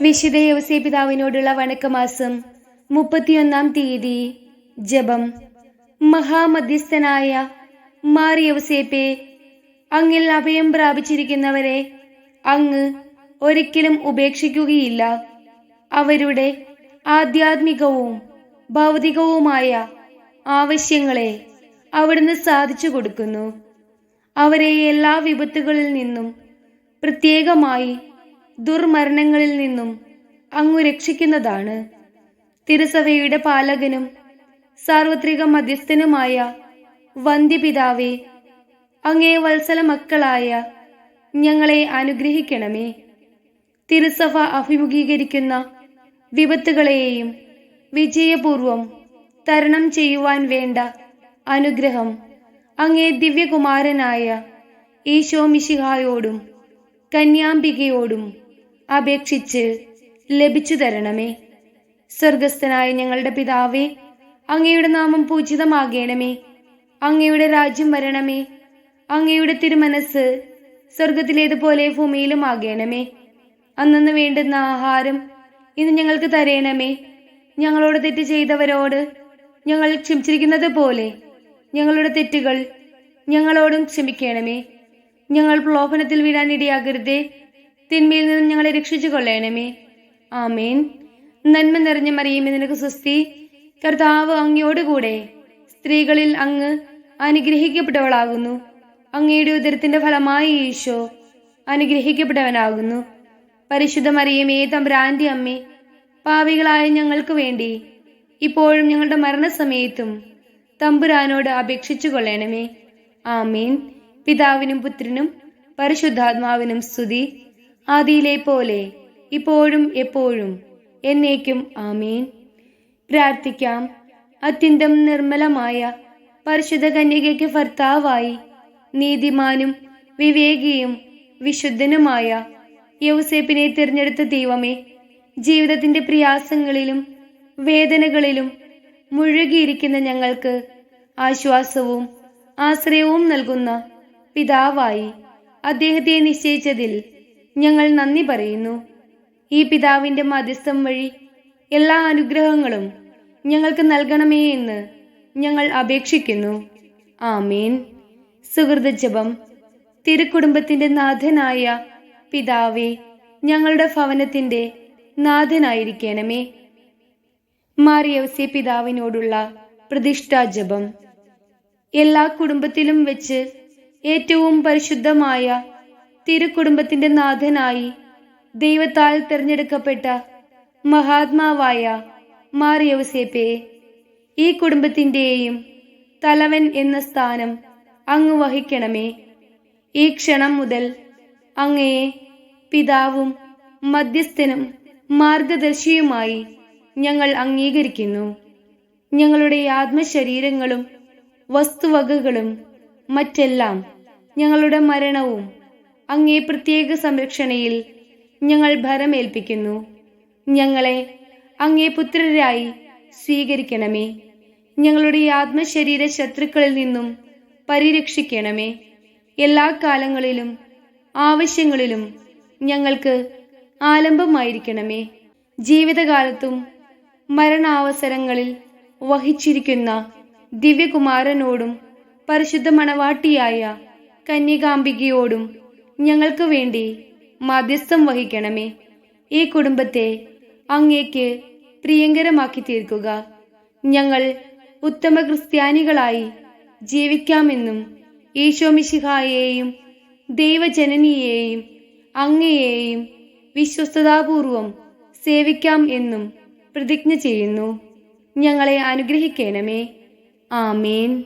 വിശുദ്ധ യവസേ പിതാവിനോടുള്ള വണക്കമാസം മുപ്പത്തിയൊന്നാം തീയതി. ജപം. മഹാമധ്യസ്ഥനായ മാർ യവസേപ്പെ അങ്ങിൽ അഭയം പ്രാപിച്ചിരിക്കുന്നവരെ അങ്ങ് ഒരിക്കലും ഉപേക്ഷിക്കുകയില്ല. അവരുടെ ആധ്യാത്മികവും ഭൗതികവുമായ ആവശ്യങ്ങളെ അവിടുന്ന് സാധിച്ചു കൊടുക്കുന്നു. അവരെ എല്ലാ വിപത്തുകളിൽ നിന്നും പ്രത്യേകമായി ദുർമരണങ്ങളിൽ നിന്നും അങ്ങു രക്ഷിക്കുന്നതാണ്. തിരുസഭയുടെ പാലകനും സാർവത്രിക മധ്യസ്ഥനുമായ വന്ധ്യപിതാവേ അങ്ങേ വത്സല മക്കളായ ഞങ്ങളെ അനുഗ്രഹിക്കണമേ. തിരുസഭ അഭിമുഖീകരിക്കുന്ന വിപത്തുകളെയും വിജയപൂർവം തരണം ചെയ്യുവാൻ വേണ്ട അനുഗ്രഹം അങ്ങേ ദിവ്യകുമാരനായ ഈശോ മിശിഹായോടും കന്യാംബികയോടും അപേക്ഷിച്ച് ലഭിച്ചു തരണമേ. സ്വർഗസ്ഥനായ ഞങ്ങളുടെ പിതാവേ അങ്ങയുടെ നാമം പൂജിതമാകണമേ. അങ്ങയുടെ രാജ്യം വരണമേ. അങ്ങയുടെ തിരുമനസ് സ്വർഗത്തിലേതുപോലെ ഭൂമിയിലും ആകേണമേ. അന്നു വേണ്ടുന്ന ആഹാരം ഇന്ന് ഞങ്ങൾക്ക് തരേണമേ. ഞങ്ങളോട് തെറ്റ് ചെയ്തവരോട് ഞങ്ങൾ ക്ഷമിച്ചിരിക്കുന്നത് പോലെ ഞങ്ങളുടെ തെറ്റുകൾ ഞങ്ങളോടും ക്ഷമിക്കണമേ. ഞങ്ങൾ പ്രലോഭനത്തിൽ വീഴാൻ ഇടയാകരുതേ. തിന്മയിൽ നിന്നും ഞങ്ങളെ രക്ഷിച്ചു കൊള്ളണമേ ആമേൻ. നന്മ നിറഞ്ഞ മറിയുമേ നിനക്ക് സുസ്തി കർത്താവ് അങ്ങയോടുകൂടെ സ്ത്രീകളിൽ അങ്ങ് അനുഗ്രഹിക്കപ്പെട്ടവളാകുന്നു. അങ്ങയുടെ ഉദരത്തിന്റെ ഫലമായി ഈശോ അനുഗ്രഹിക്കപ്പെട്ടവനാകുന്നു. പരിശുദ്ധ മറിയമേ തമ്പ്രാന്റെ അമ്മേ പാവികളായ ഞങ്ങൾക്ക് വേണ്ടി ഇപ്പോഴും ഞങ്ങളുടെ മരണസമയത്തും തമ്പുരാനോട് അപേക്ഷിച്ചു കൊള്ളണമേ ആമീൻ. പിതാവിനും പുത്രനും പരിശുദ്ധാത്മാവിനും സ്തുതി. ആദിയിലെ പോലെ ഇപ്പോഴും എപ്പോഴും എന്നേക്കും ആമീൻ. പ്രാർത്ഥിക്കാം. അത്യന്തം നിർമ്മലമായ പരിശുദ്ധ കന്യകയ്ക്ക് ഭർത്താവായി നീതിമാനും വിവേകിയും വിശുദ്ധനുമായ യൗസേപ്പിനെ തിരഞ്ഞെടുത്ത ദൈവമേ ജീവിതത്തിന്റെ പ്രയാസങ്ങളിലും വേദനകളിലും മുഴുകിയിരിക്കുന്ന ഞങ്ങൾക്ക് ആശ്വാസവും ആശ്രയവും നൽകുന്ന പിതാവായി അദ്ദേഹത്തെ നിശ്ചയിച്ചതിൽ ഞങ്ങൾ നന്ദി പറയുന്നു. ഈ പിതാവിന്റെ മധ്യസ്ഥം വഴി എല്ലാ അനുഗ്രഹങ്ങളും ഞങ്ങൾക്ക് നൽകണമേ എന്ന് ഞങ്ങൾ അപേക്ഷിക്കുന്നു. ആമീൻ. സുഹൃത ജപം. തിരുക്കുടുംബത്തിന്റെ നാഥനായ പിതാവേ ഞങ്ങളുടെ ഭവനത്തിന്റെ നാഥനായിരിക്കണമേ. മാറിയവസ്യ പിതാവിനോടുള്ള പ്രതിഷ്ഠാ ജപം. എല്ലാ കുടുംബത്തിലും വെച്ച് ഏറ്റവും പരിശുദ്ധമായ തിരുക്കുടുംബത്തിന്റെ നാഥനായി ദൈവത്താൽ തിരഞ്ഞെടുക്കപ്പെട്ട മഹാത്മാവായ മാറിയവസേപ്പെ ഈ കുടുംബത്തിന്റെയും തലവൻ എന്ന സ്ഥാനം അങ്ങ് വഹിക്കണമേ. ഈ ക്ഷണം മുതൽ അങ്ങയെ പിതാവും മധ്യസ്ഥനും മാർഗദർശിയുമായി ഞങ്ങൾ അംഗീകരിക്കുന്നു. ഞങ്ങളുടെ ആത്മശരീരങ്ങളും വസ്തുവകകളും മറ്റെല്ലാം ഞങ്ങളുടെ മരണവും അങ്ങേ പ്രത്യേക സംരക്ഷണയിൽ ഞങ്ങൾ ഭരമേൽപ്പിക്കുന്നു. ഞങ്ങളെ അങ്ങേ പുത്രരായി സ്വീകരിക്കണമേ. ഞങ്ങളുടെ ആത്മശരീര ശത്രുക്കളിൽ നിന്നും പരിരക്ഷിക്കണമേ. എല്ലാ കാലങ്ങളിലും ആവശ്യങ്ങളിലും ഞങ്ങൾക്ക് ആലംബമായിരിക്കണമേ. ജീവിതകാലത്തും മരണാവസരങ്ങളിൽ വഹിച്ചിരിക്കുന്ന ദിവ്യകുമാരനോടും പരിശുദ്ധ മണവാട്ടിയായ കന്യകാംബികയോടും ഞങ്ങൾക്ക് വേണ്ടി മധ്യസ്ഥം വഹിക്കണമേ. ഈ കുടുംബത്തെ അങ്ങേക്ക് പ്രിയങ്കരമാക്കി തീർക്കുക. ഞങ്ങൾ ഉത്തമ ക്രിസ്ത്യാനികളായി ജീവിക്കാമെന്നും ഈശോമിശിഹായെയും ദൈവജനനിയെയും അങ്ങയെയും വിശ്വസ്തതാപൂർവം സേവിക്കാം എന്നും പ്രതിജ്ഞ ചെയ്യുന്നു. ഞങ്ങളെ അനുഗ്രഹിക്കണമേ. ആമേൻ.